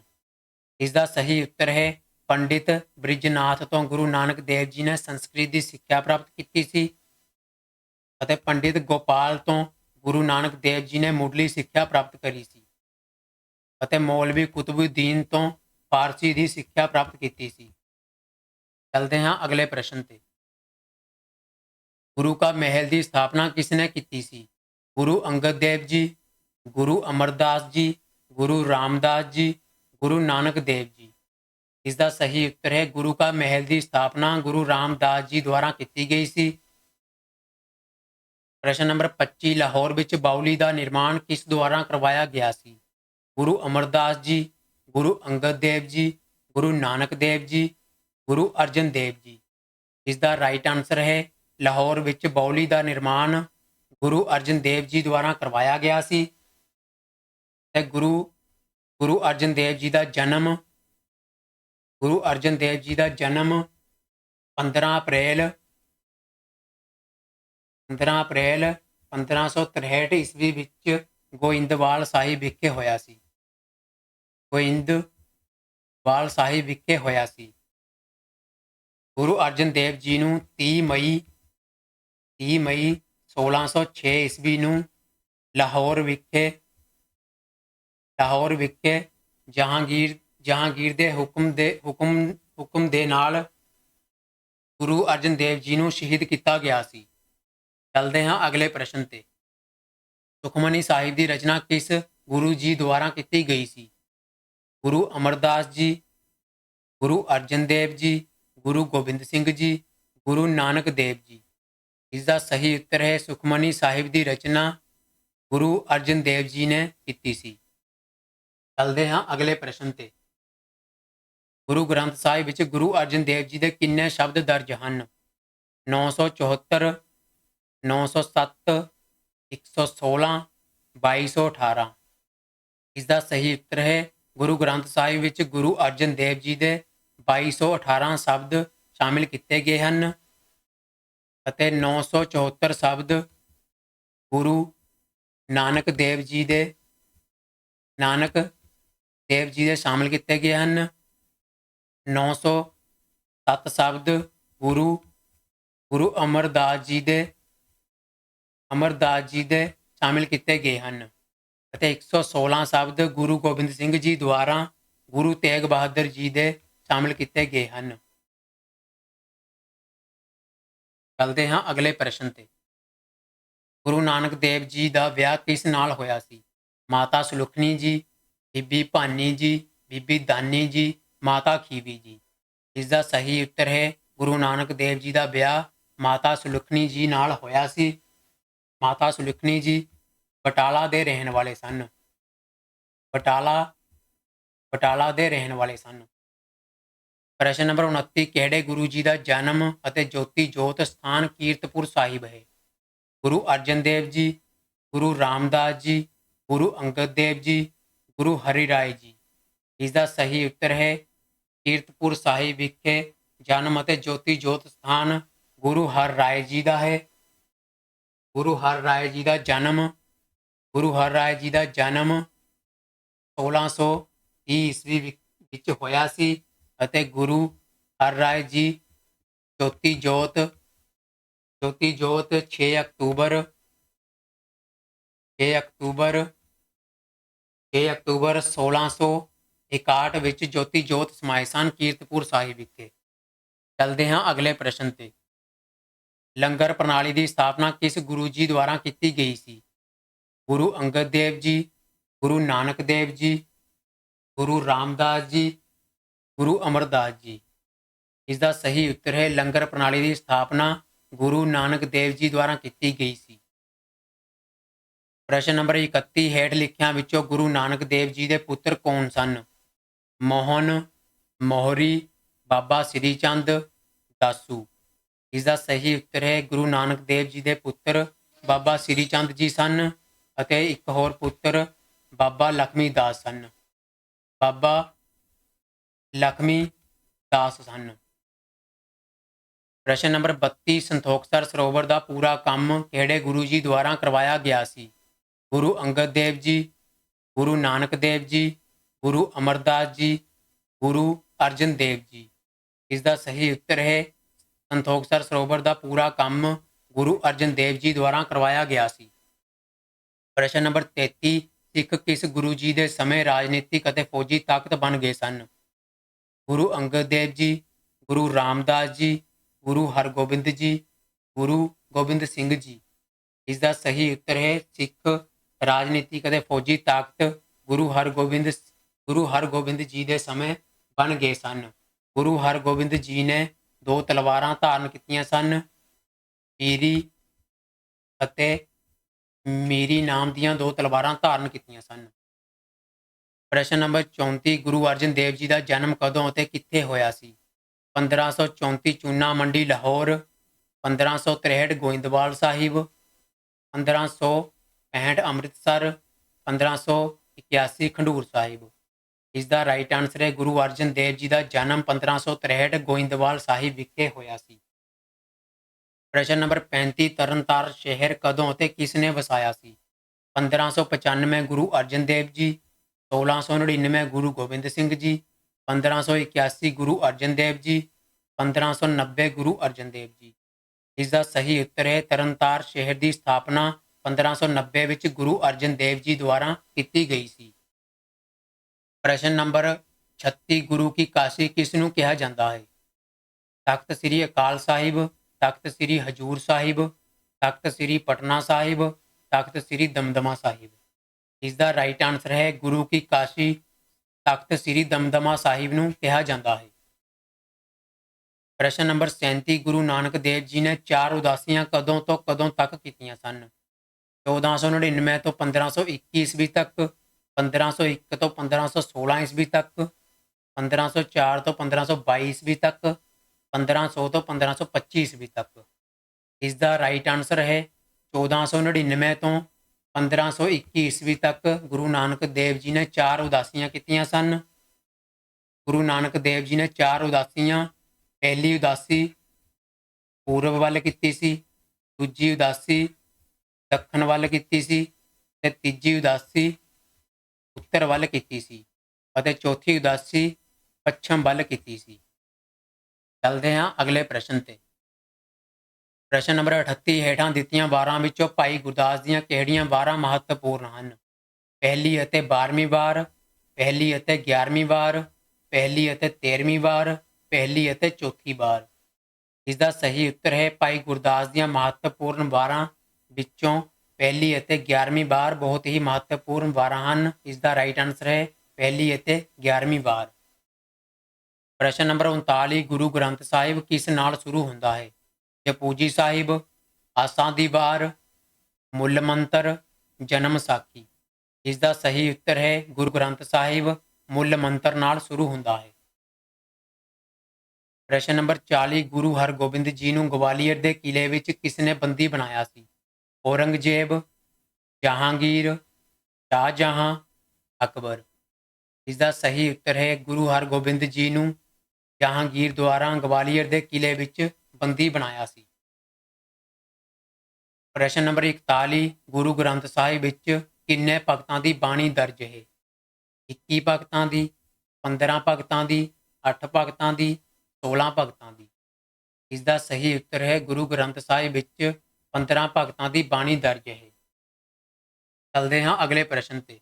ਇਸ ਦਾ ਸਹੀ ਉੱਤਰ ਹੈ, ਪੰਡਿਤ ਬ੍ਰਿਜਨਾਥ ਤੋਂ ਗੁਰੂ ਨਾਨਕ ਦੇਵ ਜੀ ਨੇ ਸੰਸਕ੍ਰਿਤ ਦੀ ਸਿੱਖਿਆ ਪ੍ਰਾਪਤ ਕੀਤੀ ਸੀ ਅਤੇ ਪੰਡਿਤ ਗੋਪਾਲ ਤੋਂ ਗੁਰੂ ਨਾਨਕ ਦੇਵ ਜੀ ਨੇ ਮੁੱਢਲੀ ਸਿੱਖਿਆ ਪ੍ਰਾਪਤ ਕਰੀ ਸੀ ਅਤੇ ਮੌਲਵੀ ਕੁਤਬੂਦੀਨ ਤੋਂ ਫਾਰਸੀ ਦੀ ਸਿੱਖਿਆ ਪ੍ਰਾਪਤ ਕੀਤੀ ਸੀ। ਚਲਦੇ ਹਾਂ ਅਗਲੇ ਪ੍ਰਸ਼ਨ ਤੇ। ਗੁਰੂ ਕਾ ਮਹਿਲ ਦੀ ਸਥਾਪਨਾ ਕਿਸ ਨੇ ਕੀਤੀ ਸੀ? ਗੁਰੂ ਅੰਗਦ ਦੇਵ ਜੀ, ਗੁਰੂ ਅਮਰਦਾਸ ਜੀ, ਗੁਰੂ ਰਾਮਦਾਸ ਜੀ, ਗੁਰੂ ਨਾਨਕ ਦੇਵ ਜੀ। ਇਸ ਦਾ ਸਹੀ ਉੱਤਰ ਹੈ, ਗੁਰੂ ਕਾ ਮਹਿਲ ਦੀ ਸਥਾਪਨਾ ਗੁਰੂ ਰਾਮਦਾਸ ਜੀ ਦੁਆਰਾ ਕੀਤੀ ਗਈ ਸੀ। ਪ੍ਰਸ਼ਨ ਨੰਬਰ 25 ਲਾਹੌਰ ਵਿੱਚ ਬਾਉਲੀ ਦਾ ਨਿਰਮਾਣ ਕਿਸ ਦੁਆਰਾ ਕਰਵਾਇਆ ਗਿਆ ਸੀ? ਗੁਰੂ ਅਮਰਦਾਸ ਜੀ, ਗੁਰੂ ਅੰਗਦ ਦੇਵ ਜੀ, ਗੁਰੂ ਨਾਨਕ ਦੇਵ ਜੀ ਗੁਰੂ ਅਰਜਨ ਦੇਵ ਜੀ। ਇਸ ਦਾ ਰਾਈਟ ਆਨਸਰ ਹੈ, ਲਾਹੌਰ ਵਿੱਚ ਬੌਲੀ ਦਾ ਨਿਰਮਾਣ ਗੁਰੂ ਅਰਜਨ ਦੇਵ ਜੀ ਦੁਆਰਾ ਕਰਵਾਇਆ ਗਿਆ ਸੀ। ਤੇ ਗੁਰੂ ਗੁਰੂ ਅਰਜਨ ਦੇਵ ਜੀ ਦਾ ਜਨਮ, ਗੁਰੂ ਅਰਜਨ ਦੇਵ ਜੀ ਦਾ ਜਨਮ 15 ਅਪ੍ਰੈਲ 15 ਅਪ੍ਰੈਲ 1563 ਈਸਵੀ ਵਿੱਚ ਗੋਇੰਦਵਾਲ ਸਾਹਿਬ ਵਿਖੇ ਹੋਇਆ ਸੀ। ਗੋਇੰਦਵਾਲ ਸਾਹਿਬ ਵਿਖੇ ਹੋਇਆ ਸੀ। ਗੁਰੂ ਅਰਜਨ ਦੇਵ ਜੀ ਨੂੰ 30 ਮਈ 30 ਮਈ 1606 ਈਸਵੀ ਨੂੰ ਲਾਹੌਰ ਵਿਖੇ ਲਾਹੌਰ ਵਿਖੇ ਜਹਾਂਗੀਰ ਜਹਾਂਗੀਰ ਦੇ ਹੁਕਮ ਦੇ, ਹੁਕਮ ਹੁਕਮ ਦੇ ਨਾਲ ਗੁਰੂ ਅਰਜਨ ਦੇਵ ਜੀ ਨੂੰ ਸ਼ਹੀਦ ਕੀਤਾ ਗਿਆ ਸੀ। ਚੱਲਦੇ ਹਾਂ ਅਗਲੇ ਪ੍ਰਸ਼ਨ ਤੇ। ਸੁਖਮਨੀ ਸਾਹਿਬ ਦੀ ਰਚਨਾ ਕਿਸ ਗੁਰੂ ਜੀ ਦੁਆਰਾ ਕੀਤੀ ਗਈ ਸੀ? ਗੁਰੂ ਅਮਰਦਾਸ ਜੀ, ਗੁਰੂ ਅਰਜਨ ਦੇਵ ਜੀ ਗੁਰੂ ਗੋਬਿੰਦ ਸਿੰਘ ਜੀ, ਗੁਰੂ ਨਾਨਕ ਦੇਵ ਜੀ। ਇਸ ਦਾ ਸਹੀ ਉੱਤਰ ਹੈ, ਸੁਖਮਨੀ ਸਾਹਿਬ ਦੀ ਰਚਨਾ ਗੁਰੂ ਅਰਜਨ ਦੇਵ ਜੀ ਨੇ ਕੀਤੀ ਸੀ। ਚੱਲਦੇ ਹਾਂ ਅਗਲੇ ਪ੍ਰਸ਼ਨ ਤੇ। ਗੁਰੂ ਗ੍ਰੰਥ ਸਾਹਿਬ ਵਿੱਚ ਗੁਰੂ ਅਰਜਨ ਦੇਵ ਜੀ ਦੇ ਕਿੰਨੇ ਸ਼ਬਦ ਦਰਜ ਹਨ? 974 907 116 2218 ਇਸ ਦਾ ਸਹੀ ਉੱਤਰ ਹੈ, ਗੁਰੂ ਗ੍ਰੰਥ ਸਾਹਿਬ ਵਿੱਚ ਗੁਰੂ ਅਰਜਨ ਦੇਵ ਜੀ ਦੇ 2218 ਸ਼ਬਦ ਸ਼ਾਮਿਲ ਕੀਤੇ ਗਏ ਹਨ ਅਤੇ 974 ਸ਼ਬਦ ਗੁਰੂ ਨਾਨਕ ਦੇਵ ਜੀ ਦੇ, ਨਾਨਕ ਦੇਵ ਜੀ ਦੇ ਸ਼ਾਮਿਲ ਕੀਤੇ ਗਏ ਹਨ। 907 ਸ਼ਬਦ ਗੁਰੂ ਗੁਰੂ ਅਮਰਦਾਸ ਜੀ ਦੇ, ਅਮਰਦਾਸ ਜੀ ਦੇ ਸ਼ਾਮਿਲ ਕੀਤੇ ਗਏ ਹਨ ਅਤੇ 116 ਸ਼ਬਦ ਗੁਰੂ ਗੋਬਿੰਦ ਸਿੰਘ ਜੀ ਦੁਆਰਾ ਗੁਰੂ ਤੇਗ ਬਹਾਦਰ ਜੀ ਦੇ ਸ਼ਾਮਿਲ ਕੀਤੇ ਗਏ ਹਨ। ਚਲਦੇ ਹਾਂ ਅਗਲੇ ਪ੍ਰਸ਼ਨ ਤੇ। ਗੁਰੂ ਨਾਨਕ ਦੇਵ ਜੀ ਦਾ ਵਿਆਹ ਕਿਸ ਨਾਲ ਹੋਇਆ ਸੀ? ਮਾਤਾ ਸੁਲੱਖਣੀ ਜੀ, ਬੀਬੀ ਭਾਨੀ ਜੀ, ਬੀਬੀ ਦਾਨੀ ਜੀ, ਮਾਤਾ ਖੀਵੀ ਜੀ। ਇਸ ਦਾ ਸਹੀ ਉੱਤਰ ਹੈ, ਗੁਰੂ ਨਾਨਕ ਦੇਵ ਜੀ ਦਾ ਵਿਆਹ ਮਾਤਾ ਸੁਲੱਖਣੀ ਜੀ ਨਾਲ ਹੋਇਆ ਸੀ। ਮਾਤਾ ਸੁਲੱਖਣੀ ਜੀ ਬਟਾਲਾ ਦੇ ਰਹਿਣ ਵਾਲੇ ਸਨ। ਬਟਾਲਾ ਬਟਾਲਾ ਦੇ ਰਹਿਣ ਵਾਲੇ ਸਨ। ਪ੍ਰਸ਼ਨ ਨੰਬਰ 29 ਕਿਹੜੇ ਗੁਰੂ ਜੀ ਦਾ ਜਨਮ ਅਤੇ ਜੋਤੀ ਜੋਤ ਸਥਾਨ ਕੀਰਤਪੁਰ ਸਾਹਿਬ ਹੈ? ਗੁਰੂ ਅਰਜਨ ਦੇਵ ਜੀ, ਗੁਰੂ ਰਾਮਦਾਸ ਜੀ, ਗੁਰੂ ਅੰਗਦ ਦੇਵ ਜੀ, ਗੁਰੂ ਹਰੀ ਰਾਏ ਜੀ। ਇਸ ਦਾ ਸਹੀ ਉੱਤਰ ਹੈ, ਕੀਰਤਪੁਰ ਸਾਹਿਬ ਵਿਖੇ ਜਨਮ ਅਤੇ ਜੋਤੀ ਜੋਤ ਸਥਾਨ ਗੁਰੂ ਹਰ ਰਾਏ ਜੀ ਦਾ ਹੈ। ਗੁਰੂ ਹਰ ਰਾਏ ਜੀ ਦਾ ਜਨਮ, ਗੁਰੂ ਹਰ ਰਾਏ ਜੀ ਦਾ ਜਨਮ 1630 ਈਸਵੀ ਵਿੱਚ ਹੋਇਆ ਸੀ। ਅਤੇ ਗੁਰੂ ਹਰ ਰਾਏ ਜੀ, ਜੋਤੀ ਜੋਤ ਜੋਤੀ ਜੋਤ 6 ਅਕਤੂਬਰ 6 ਅਕਤੂਬਰ 6 ਅਕਤੂਬਰ 1661 ਵਿੱਚ ਜੋਤੀ ਜੋਤ ਸਮਾਏ ਸਨ ਕੀਰਤਪੁਰ ਸਾਹਿਬ ਵਿਖੇ। ਚਲਦੇ ਹਾਂ ਅਗਲੇ ਪ੍ਰਸ਼ਨ ਤੇ। ਲੰਗਰ ਪ੍ਰਣਾਲੀ ਦੀ ਸਥਾਪਨਾ ਕਿਸ ਗੁਰੂ ਜੀ ਦੁਆਰਾ ਕੀਤੀ ਗਈ ਸੀ? ਗੁਰੂ ਅੰਗਦ ਦੇਵ ਜੀ, ਗੁਰੂ ਨਾਨਕ ਦੇਵ ਜੀ, ਗੁਰੂ ਰਾਮਦਾਸ ਜੀ ਗੁਰੂ ਅਮਰਦਾਸ ਜੀ। ਇਸ ਦਾ ਸਹੀ ਉੱਤਰ ਹੈ, ਲੰਗਰ ਪ੍ਰਣਾਲੀ ਦੀ ਸਥਾਪਨਾ ਗੁਰੂ ਨਾਨਕ ਦੇਵ ਜੀ ਦੁਆਰਾ ਕੀਤੀ ਗਈ ਸੀ। ਪ੍ਰਸ਼ਨ ਨੰਬਰ 31 ਹੇਠ ਲਿਖਿਆਂ ਵਿੱਚੋਂ ਗੁਰੂ ਨਾਨਕ ਦੇਵ ਜੀ ਦੇ ਪੁੱਤਰ ਕੌਣ ਸਨ? ਮੋਹਨ, ਮੋਹਰੀ, ਬਾਬਾ ਸ੍ਰੀ ਚੰਦ ਦਾਸੂ। ਇਸ ਦਾ ਸਹੀ ਉੱਤਰ ਹੈ, ਗੁਰੂ ਨਾਨਕ ਦੇਵ ਜੀ ਦੇ ਪੁੱਤਰ ਬਾਬਾ ਸ੍ਰੀ ਚੰਦ ਜੀ ਸਨ ਅਤੇ ਇੱਕ ਹੋਰ ਪੁੱਤਰ ਬਾਬਾ ਲਖਮੀ ਦਾਸ ਸਨ। ਬਾਬਾ ਲਖਮੀ ਦਾਸ ਸਨ। ਪ੍ਰਸ਼ਨ ਨੰਬਰ 32 ਸੰਤੋਖਸਰ ਸਰੋਵਰ ਦਾ ਪੂਰਾ ਕੰਮ ਕਿਹੜੇ ਗੁਰੂ ਜੀ ਦੁਆਰਾ ਕਰਵਾਇਆ ਗਿਆ ਸੀ? ਗੁਰੂ ਅੰਗਦ ਦੇਵ ਜੀ, ਗੁਰੂ ਨਾਨਕ ਦੇਵ ਜੀ, ਗੁਰੂ ਅਮਰਦਾਸ ਜੀ, ਗੁਰੂ ਅਰਜਨ ਦੇਵ ਜੀ। ਇਸ ਦਾ ਸਹੀ ਉੱਤਰ ਹੈ ਸੰਤੋਖਸਰ ਸਰੋਵਰ ਦਾ ਪੂਰਾ ਕੰਮ ਗੁਰੂ ਅਰਜਨ ਦੇਵ ਜੀ ਦੁਆਰਾ ਕਰਵਾਇਆ ਗਿਆ ਸੀ। ਪ੍ਰਸ਼ਨ ਨੰਬਰ 33 ਸਿੱਖ ਕਿਸ ਗੁਰੂ ਜੀ ਦੇ ਸਮੇਂ ਰਾਜਨੀਤਿਕ ਅਤੇ ਫੌਜੀ ਤਾਕਤ ਬਣ ਗਏ ਸਨ? ਗੁਰੂ ਅੰਗਦ ਦੇਵ ਜੀ, ਗੁਰੂ ਰਾਮਦਾਸ ਜੀ, ਗੁਰੂ ਹਰਗੋਬਿੰਦ ਜੀ, ਗੁਰੂ ਗੋਬਿੰਦ ਸਿੰਘ ਜੀ। ਇਸ ਦਾ ਸਹੀ ਉੱਤਰ ਹੈ, ਸਿੱਖ ਰਾਜਨੀਤਿਕ ਅਤੇ ਫੌਜੀ ਤਾਕਤ ਗੁਰੂ ਹਰਗੋਬਿੰਦ ਗੁਰੂ ਹਰਗੋਬਿੰਦ ਜੀ ਦੇ ਸਮੇਂ ਬਣ ਗਏ ਸਨ। ਗੁਰੂ ਹਰਗੋਬਿੰਦ ਜੀ ਨੇ ਦੋ ਤਲਵਾਰਾਂ ਧਾਰਨ ਕੀਤੀਆਂ ਸਨ। ਪੀਰੀ ਅਤੇ ਮੀਰੀ ਨਾਮ ਦੀਆਂ ਦੋ ਤਲਵਾਰਾਂ ਧਾਰਨ ਕੀਤੀਆਂ ਸਨ। ਪ੍ਰਸ਼ਨ ਨੰਬਰ 34 ਗੁਰੂ ਅਰਜਨ ਦੇਵ ਜੀ ਦਾ ਜਨਮ ਕਦੋਂ ਅਤੇ ਕਿੱਥੇ ਹੋਇਆ ਸੀ? 1534 ਚੂਨਾ ਮੰਡੀ ਲਾਹੌਰ 1563 ਗੋਇੰਦਵਾਲ ਸਾਹਿਬ 1565 ਅੰਮ੍ਰਿਤਸਰ 1581 ਖੰਡੂਰ ਸਾਹਿਬ। ਇਸ ਦਾ ਰਾਈਟ ਆਨਸਰ ਹੈ ਗੁਰੂ ਅਰਜਨ ਦੇਵ ਜੀ ਦਾ ਜਨਮ 1563 ਗੋਇੰਦਵਾਲ ਸਾਹਿਬ ਵਿਖੇ ਹੋਇਆ ਸੀ। ਪ੍ਰਸ਼ਨ ਨੰਬਰ 35 ਤਰਨਤਾਰਨ ਸ਼ਹਿਰ ਕਦੋਂ ਅਤੇ ਕਿਸ ਨੇ ਵਸਾਇਆ ਸੀ? 1595 ਗੁਰੂ ਅਰਜਨ ਦੇਵ ਜੀ 1699 ਗੁਰੂ ਗੋਬਿੰਦ ਸਿੰਘ ਜੀ 1581 ਗੁਰੂ ਅਰਜਨ ਦੇਵ ਜੀ 1590 ਗੁਰੂ ਅਰਜਨ ਦੇਵ ਜੀ। ਇਸ ਦਾ ਸਹੀ ਉੱਤਰ ਹੈ, ਤਰਨਤਾਰ ਸ਼ਹਿਰ ਦੀ ਸਥਾਪਨਾ 1590 ਵਿੱਚ ਗੁਰੂ ਅਰਜਨ ਦੇਵ ਜੀ ਦੁਆਰਾ ਕੀਤੀ ਗਈ ਸੀ। ਪ੍ਰਸ਼ਨ ਨੰਬਰ 36 ਗੁਰੂ ਕੀ ਕਾਸ਼ੀ ਕਿਸ ਨੂੰ ਕਿਹਾ ਜਾਂਦਾ ਹੈ? ਤਖਤ ਸ੍ਰੀ ਅਕਾਲ ਸਾਹਿਬ, ਤਖਤ ਸ੍ਰੀ ਹਜੂਰ ਸਾਹਿਬ, ਤਖਤ ਸ੍ਰੀ ਪਟਨਾ ਸਾਹਿਬ, ਤਖਤ ਸ੍ਰੀ ਦਮਦਮਾ ਸਾਹਿਬ। ਇਸ ਦਾ ਰਾਈਟ ਆਨਸਰ ਹੈ, ਗੁਰੂ ਕੀ ਕਾਸ਼ੀ ਤਖਤ ਸ੍ਰੀ ਦਮਦਮਾ ਸਾਹਿਬ ਨੂੰ ਕਿਹਾ ਜਾਂਦਾ ਹੈ। ਪ੍ਰਸ਼ਨ ਨੰਬਰ 37 ਗੁਰੂ ਨਾਨਕ ਦੇਵ ਜੀ ਨੇ ਚਾਰ ਉਦਾਸੀਆਂ ਕਦੋਂ ਤੋਂ ਕਦੋਂ ਤੱਕ ਕੀਤੀਆਂ ਸਨ? 1499 ਤੋਂ 1521 ਈਸਵੀ ਤੱਕ 1501 ਤੋਂ 1516 ਈਸਵੀ ਤੱਕ 1504 ਤੋਂ 1522 ਈਸਵੀ ਤੱਕ 1500 ਤੋਂ 1525 ਈਸਵੀ ਤੱਕ। ਇਸ ਦਾ ਰਾਈਟ ਆਨਸਰ ਹੈ 1499 ਤੋਂ 1521 ਈਸਵੀ ਤੱਕ ਗੁਰੂ ਨਾਨਕ ਦੇਵ ਜੀ ਨੇ ਚਾਰ ਉਦਾਸੀਆਂ ਕੀਤੀਆਂ ਸਨ। ਗੁਰੂ ਨਾਨਕ ਦੇਵ ਜੀ ਨੇ ਚਾਰ ਉਦਾਸੀਆਂ, ਪਹਿਲੀ ਉਦਾਸੀ, ਪੂਰਬ ਵੱਲ ਕੀਤੀ ਸੀ, ਦੂਜੀ ਉਦਾਸੀ, ਦੱਖਣ ਵੱਲ ਕੀਤੀ ਸੀ ਤੇ ਤੀਜੀ ਉਦਾਸੀ, ਉੱਤਰ ਵੱਲ ਕੀਤੀ ਸੀ ਅਤੇ ਚੌਥੀ ਉਦਾਸੀ ਪੱਛਮ ਵੱਲ ਕੀਤੀ ਸੀ। ਚੱਲਦੇ ਹਾਂ ਅਗਲੇ ਪ੍ਰਸ਼ਨ ਤੇ। ਪ੍ਰਸ਼ਨ ਨੰਬਰ 38 ਹੇਠਾਂ ਦਿੱਤੀਆਂ 12 ਵਿੱਚੋਂ ਭਾਈ ਗੁਰਦਾਸ ਦੀਆਂ ਕਿਹੜੀਆਂ 12 ਮਹੱਤਵਪੂਰਨ ਹਨ? ਪਹਿਲੀ ਅਤੇ 12ਵੀਂ ਵਾਰ, ਪਹਿਲੀ ਅਤੇ 11ਵੀਂ ਵਾਰ, ਪਹਿਲੀ ਅਤੇ 13ਵੀਂ ਵਾਰ, ਪਹਿਲੀ ਅਤੇ ਚੌਥੀ ਵਾਰ। ਇਸ ਦਾ ਸਹੀ ਉੱਤਰ ਹੈ ਭਾਈ ਗੁਰਦਾਸ ਦੀਆਂ ਮਹੱਤਵਪੂਰਨ 12 ਵਿੱਚੋਂ ਪਹਿਲੀ ਅਤੇ 11ਵੀਂ ਵਾਰ ਬਹੁਤ ਹੀ ਮਹੱਤਵਪੂਰਨ ਵਾਰਾਂ ਹਨ। ਇਸ ਦਾ ਰਾਈਟ ਆਨਸਰ ਹੈ ਪਹਿਲੀ ਅਤੇ 11ਵੀਂ ਵਾਰ। ਪ੍ਰਸ਼ਨ ਨੰਬਰ 39 ਗੁਰੂ ਗ੍ਰੰਥ ਸਾਹਿਬ ਕਿਸ ਨਾਲ ਸ਼ੁਰੂ ਹੁੰਦਾ ਹੈ? ਜਪੂਜੀ ਸਾਹਿਬ ਆਸਾਂ ਦੀ ਵਾਰ, ਮੁੱਲ ਮੰਤਰ, ਜਨਮ ਸਾਖੀ। ਇਸ ਦਾ ਸਹੀ ਉੱਤਰ ਹੈ, ਗੁਰੂ ਗ੍ਰੰਥ ਸਾਹਿਬ ਮੁੱਲ ਮੰਤਰ ਨਾਲ ਸ਼ੁਰੂ ਹੁੰਦਾ ਹੈ। ਪ੍ਰਸ਼ਨ ਨੰਬਰ 40 ਗੁਰੂ ਹਰਗੋਬਿੰਦ ਜੀ ਨੂੰ ਗਵਾਲੀਅਰ ਦੇ ਕਿਲੇ ਵਿੱਚ ਕਿਸ ਨੇ ਬੰਦੀ ਬਣਾਇਆ ਸੀ? ਔਰੰਗਜ਼ੇਬ, ਜਹਾਂਗੀਰ, ਸ਼ਾਹਜਹਾਂ, ਅਕਬਰ। ਇਸ ਦਾ ਸਹੀ ਉੱਤਰ ਹੈ, ਗੁਰੂ ਹਰਗੋਬਿੰਦ ਜੀ ਨੂੰ ਜਹਾਂਗੀਰ ਦੁਆਰਾ ਗਵਾਲੀਅਰ ਦੇ ਕਿਲੇ ਵਿੱਚ ਬੰਦੀ ਬਣਾਇਆ ਸੀ। ਪ੍ਰਸ਼ਨ ਨੰਬਰ 41 ਗੁਰੂ ਗ੍ਰੰਥ ਸਾਹਿਬ ਵਿੱਚ ਕਿੰਨੇ ਭਗਤਾਂ ਦੀ ਬਾਣੀ ਦਰਜ ਹੈ? 21 ਭਗਤਾਂ ਦੀ 15 ਭਗਤਾਂ ਦੀ 8 ਭਗਤਾਂ ਦੀ 16 ਭਗਤਾਂ ਦੀ। ਇਸ ਦਾ ਸਹੀ ਉੱਤਰ ਹੈ, ਗੁਰੂ ਗ੍ਰੰਥ ਸਾਹਿਬ ਵਿੱਚ 15 ਭਗਤਾਂ ਦੀ ਬਾਣੀ ਦਰਜ ਹੈ। ਚਲਦੇ ਹਾਂ ਅਗਲੇ ਪ੍ਰਸ਼ਨ ਤੇ।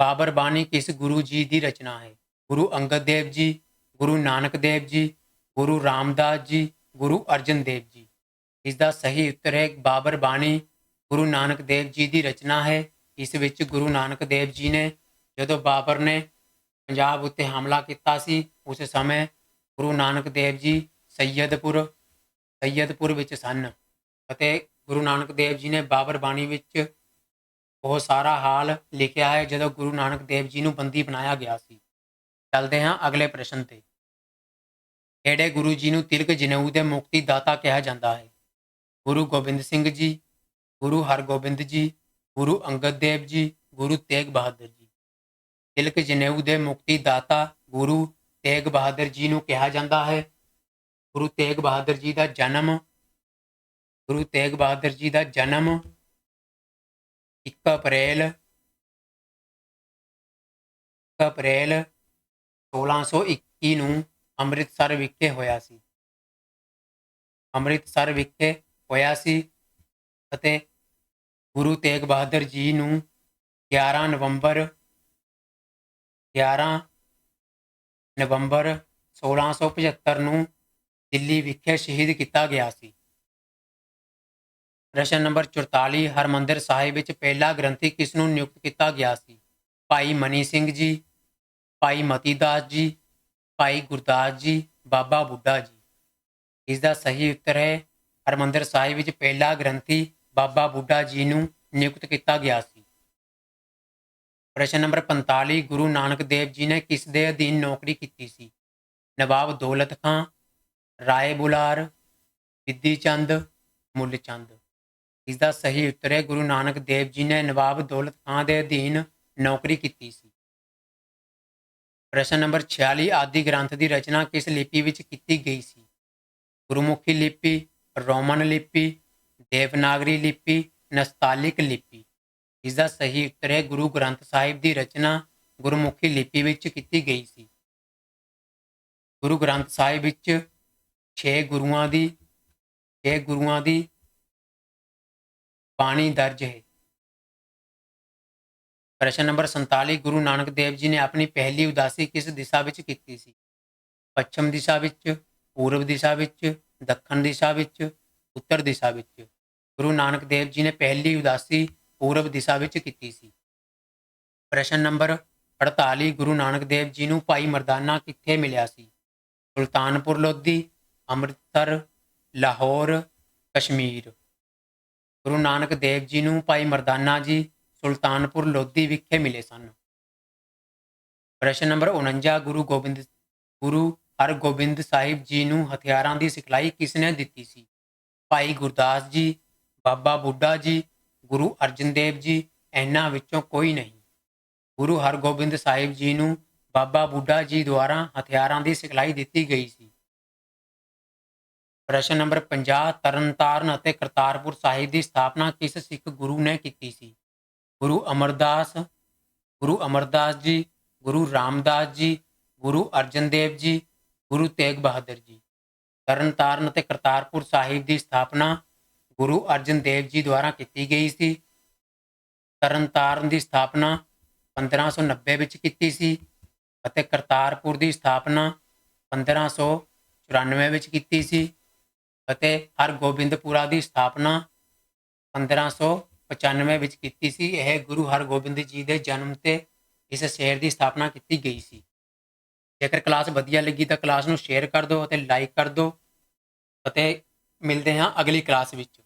ਬਾਬਰ ਬਾਣੀ ਕਿਸ ਗੁਰੂ ਜੀ ਦੀ ਰਚਨਾ ਹੈ? ਗੁਰੂ ਅੰਗਦ ਦੇਵ ਜੀ, ਗੁਰੂ ਨਾਨਕ ਦੇਵ ਜੀ ਗੁਰੂ ਰਾਮਦਾਸ ਜੀ, ਗੁਰੂ ਅਰਜਨ ਦੇਵ ਜੀ। ਇਸ ਦਾ ਸਹੀ ਉੱਤਰ ਹੈ, ਬਾਬਰ ਬਾਣੀ, ਗੁਰੂ ਨਾਨਕ ਦੇਵ ਜੀ ਦੀ ਰਚਨਾ ਹੈ। ਇਸ ਵਿੱਚ ਗੁਰੂ ਨਾਨਕ ਦੇਵ ਜੀ ਨੇ ਜਦੋਂ ਬਾਬਰ ਨੇ ਪੰਜਾਬ ਉੱਤੇ ਹਮਲਾ ਕੀਤਾ ਸੀ, ਉਸ ਸਮੇਂ ਗੁਰੂ ਨਾਨਕ ਦੇਵ ਜੀ ਸੈਯਦਪੁਰ ਸੈਯਦਪੁਰ ਵਿੱਚ ਸਨ ਅਤੇ ਗੁਰੂ ਨਾਨਕ ਦੇਵ ਜੀ ਨੇ ਬਾਬਰ ਬਾਣੀ ਵਿੱਚ ਬਹੁਤ ਸਾਰਾ ਹਾਲ ਲਿਖਿਆ ਹੈ, ਜਦੋਂ ਗੁਰੂ ਨਾਨਕ ਦੇਵ ਜੀ ਨੂੰ ਬੰਦੀ ਬਣਾਇਆ ਗਿਆ ਸੀ। ਚੱਲਦੇ ਹਾਂ ਅਗਲੇ ਪ੍ਰਸ਼ਨ ਤੇ। ਕਿਹੜੇ ਗੁਰੂ ਜੀ ਨੂੰ ਤਿਲਕ ਜਨੇਊ ਦੇ ਮੁਕਤੀ ਦਾਤਾ ਕਿਹਾ ਜਾਂਦਾ ਹੈ। ਗੁਰੂ ਗੋਬਿੰਦ ਸਿੰਘ ਜੀ, ਗੁਰੂ ਹਰਗੋਬਿੰਦ ਜੀ, ਗੁਰੂ ਅੰਗਦ ਦੇਵ ਜੀ, ਗੁਰੂ ਤੇਗ ਬਹਾਦਰ ਜੀ। ਤਿਲਕ ਜਨੇਊ ਦੇ ਮੁਕਤੀ ਦਾਤਾ ਗੁਰੂ ਤੇਗ ਬਹਾਦਰ ਜੀ ਨੂੰ ਕਿਹਾ ਜਾਂਦਾ ਹੈ। ਗੁਰੂ ਤੇਗ ਬਹਾਦਰ ਜੀ ਦਾ ਜਨਮ, ਗੁਰੂ ਤੇਗ ਬਹਾਦਰ ਜੀ ਦਾ ਜਨਮ 1 ਅਪ੍ਰੈਲ 1 ਅਪ੍ਰੈਲ 1621 ਨੂੰ ਅੰਮ੍ਰਿਤਸਰ ਵਿਖੇ ਹੋਇਆ ਸੀ। ਅੰਮ੍ਰਿਤਸਰ ਵਿਖੇ ਹੋਇਆ ਸੀ ਅਤੇ ਗੁਰੂ ਤੇਗ ਬਹਾਦਰ ਜੀ ਨੂੰ 11 ਨਵੰਬਰ 11 ਨਵੰਬਰ 1675 ਨੂੰ ਦਿੱਲੀ ਵਿਖੇ ਸ਼ਹੀਦ ਕੀਤਾ ਗਿਆ ਸੀ। ਪ੍ਰਸ਼ਨ ਨੰਬਰ 44 ਹਰਮੰਦਰ ਸਾਹਿਬ ਵਿੱਚ ਪਹਿਲਾ ਗ੍ਰੰਥੀ ਕਿਸ ਨੂੰ ਨਿਯੁਕਤ ਕੀਤਾ ਗਿਆ ਸੀ? ਭਾਈ ਮਨੀ ਸਿੰਘ ਜੀ, ਭਾਈ ਮਤੀ ਦਾਸ ਜੀ ਭਾਈ ਗੁਰਦਾਸ ਜੀ, ਬਾਬਾ ਬੁੱਢਾ ਜੀ। ਇਸ ਦਾ ਸਹੀ ਉੱਤਰ ਹੈ, ਹਰਮੰਦਰ ਸਾਹਿਬ ਵਿੱਚ ਪਹਿਲਾ ਗ੍ਰੰਥੀ ਬਾਬਾ ਬੁੱਢਾ ਜੀ ਨੂੰ ਨਿਯੁਕਤ ਕੀਤਾ ਗਿਆ ਸੀ। ਪ੍ਰਸ਼ਨ ਨੰਬਰ 45 ਗੁਰੂ ਨਾਨਕ ਦੇਵ ਜੀ ਨੇ ਕਿਸ ਦੇ ਅਧੀਨ ਨੌਕਰੀ ਕੀਤੀ ਸੀ? ਨਵਾਬ ਦੌਲਤ ਖਾਂ, ਰਾਏ ਬੁਲਾਰ ਬਿੱਦੀ ਚੰਦ, ਮੁੱਲ ਚੰਦ। ਇਸ ਦਾ ਸਹੀ ਉੱਤਰ ਹੈ, ਗੁਰੂ ਨਾਨਕ ਦੇਵ ਜੀ ਨੇ ਨਵਾਬ ਦੌਲਤ ਖਾਂ ਦੇ ਅਧੀਨ ਨੌਕਰੀ ਕੀਤੀ ਸੀ। ਪ੍ਰਸ਼ਨ ਨੰਬਰ 46 ਆਦਿ ਗ੍ਰੰਥ ਦੀ ਰਚਨਾ ਕਿਸ ਲਿਪੀ ਵਿੱਚ ਕੀਤੀ ਗਈ ਸੀ? ਗੁਰਮੁਖੀ ਲਿਪੀ, ਰੋਮਨ ਲਿਪੀ, ਦੇਵਨਾਗਰੀ ਲਿਪੀ, ਨਸਤਾਲਿਕ ਲਿਪੀ। ਇਸ ਦਾ ਸਹੀ ਉੱਤਰ ਹੈ, ਗੁਰੂ ਗ੍ਰੰਥ ਸਾਹਿਬ ਦੀ ਰਚਨਾ ਗੁਰਮੁਖੀ ਲਿਪੀ ਵਿੱਚ ਕੀਤੀ ਗਈ ਸੀ। ਗੁਰੂ ਗ੍ਰੰਥ ਸਾਹਿਬ ਵਿੱਚ 6 ਗੁਰੂਆਂ ਦੀ 6 ਗੁਰੂਆਂ ਦੀ ਬਾਣੀ ਦਰਜ ਹੈ। ਪ੍ਰਸ਼ਨ ਨੰਬਰ 47 ਗੁਰੂ ਨਾਨਕ ਦੇਵ ਜੀ ਨੇ ਆਪਣੀ ਪਹਿਲੀ ਉਦਾਸੀ ਕਿਸ ਦਿਸ਼ਾ ਵਿੱਚ ਕੀਤੀ ਸੀ? ਪੱਛਮ ਦਿਸ਼ਾ ਵਿੱਚ, ਪੂਰਬ ਦਿਸ਼ਾ ਵਿੱਚ, ਦੱਖਣ ਦਿਸ਼ਾ ਵਿੱਚ, ਉੱਤਰ ਦਿਸ਼ਾ ਵਿੱਚ? ਗੁਰੂ ਨਾਨਕ ਦੇਵ ਜੀ ਨੇ ਪਹਿਲੀ ਉਦਾਸੀ ਪੂਰਬ ਦਿਸ਼ਾ ਵਿੱਚ ਕੀਤੀ ਸੀ। ਪ੍ਰਸ਼ਨ ਨੰਬਰ 48 ਗੁਰੂ ਨਾਨਕ ਦੇਵ ਜੀ ਨੂੰ ਭਾਈ ਮਰਦਾਨਾ ਕਿੱਥੇ ਮਿਲਿਆ ਸੀ? ਸੁਲਤਾਨਪੁਰ, ਲੋਧੀ, ਅੰਮ੍ਰਿਤਸਰ, ਲਾਹੌਰ, ਕਸ਼ਮੀਰ? ਗੁਰੂ ਨਾਨਕ ਦੇਵ ਜੀ ਨੂੰ ਭਾਈ ਮਰਦਾਨਾ ਜੀ ਸੁਲਤਾਨਪੁਰ ਲੋਧੀ ਵਿਖੇ ਮਿਲੇ ਸਨ। ਪ੍ਰਸ਼ਨ ਨੰਬਰ 49 ਗੁਰੂ ਗੋਬਿੰਦ, ਗੁਰੂ ਹਰਗੋਬਿੰਦ ਸਾਹਿਬ ਜੀ ਨੂੰ ਹਥਿਆਰਾਂ ਦੀ ਸਿਖਲਾਈ ਕਿਸ ਨੇ ਦਿੱਤੀ ਸੀ? ਭਾਈ ਗੁਰਦਾਸ ਜੀ, ਬਾਬਾ ਬੁੱਢਾ ਜੀ, ਗੁਰੂ ਅਰਜਨ ਦੇਵ ਜੀ, ਇਹਨਾਂ ਵਿੱਚੋਂ ਕੋਈ ਨਹੀਂ। ਗੁਰੂ ਹਰਗੋਬਿੰਦ ਸਾਹਿਬ ਜੀ ਨੂੰ ਬਾਬਾ ਬੁੱਢਾ ਜੀ ਦੁਆਰਾ ਹਥਿਆਰਾਂ ਦੀ ਸਿਖਲਾਈ ਦਿੱਤੀ ਗਈ ਸੀ। ਪ੍ਰਸ਼ਨ ਨੰਬਰ 50 ਤਰਨਤਾਰਨ ਅਤੇ ਕਰਤਾਰਪੁਰ ਸਾਹਿਬ ਦੀ ਸਥਾਪਨਾ ਕਿਸ ਸਿੱਖ ਗੁਰੂ ਨੇ ਕੀਤੀ ਸੀ? ਗੁਰੂ ਅਮਰਦਾਸ ਗੁਰੂ ਅਮਰਦਾਸ ਜੀ, ਗੁਰੂ ਰਾਮਦਾਸ ਜੀ, ਗੁਰੂ ਅਰਜਨ ਦੇਵ ਜੀ, ਗੁਰੂ ਤੇਗ ਬਹਾਦਰ ਜੀ। ਤਰਨਤਾਰਨ ਅਤੇ ਕਰਤਾਰਪੁਰ ਸਾਹਿਬ ਦੀ ਸਥਾਪਨਾ ਗੁਰੂ ਅਰਜਨ ਦੇਵ ਜੀ ਦੁਆਰਾ ਕੀਤੀ ਗਈ ਸੀ। ਤਰਨਤਾਰਨ ਦੀ ਸਥਾਪਨਾ 1590 ਵਿੱਚ ਕੀਤੀ ਸੀ ਅਤੇ ਕਰਤਾਰਪੁਰ ਦੀ ਸਥਾਪਨਾ 1594 ਵਿੱਚ ਕੀਤੀ ਸੀ ਅਤੇ ਹਰਗੋਬਿੰਦਪੁਰਾ ਦੀ ਸਥਾਪਨਾ 1595 ਵਿੱਚ ਕੀਤੀ ਸੀ। ਇਹ ਗੁਰੂ ਹਰਗੋਬਿੰਦ ਜੀ ਦੇ ਜਨਮ ਤੇ ਇਸ ਸ਼ਹਿਰ ਦੀ ਸਥਾਪਨਾ ਕੀਤੀ ਗਈ ਸੀ। ਜੇਕਰ ਕਲਾਸ ਵਧੀਆ ਲੱਗੀ ਤਾਂ ਕਲਾਸ ਨੂੰ ਸ਼ੇਅਰ ਕਰ ਦਿਓ ਅਤੇ ਲਾਈਕ ਕਰ ਦਿਓ ਅਤੇ ਮਿਲਦੇ ਹਾਂ ਅਗਲੀ ਕਲਾਸ ਵਿੱਚ।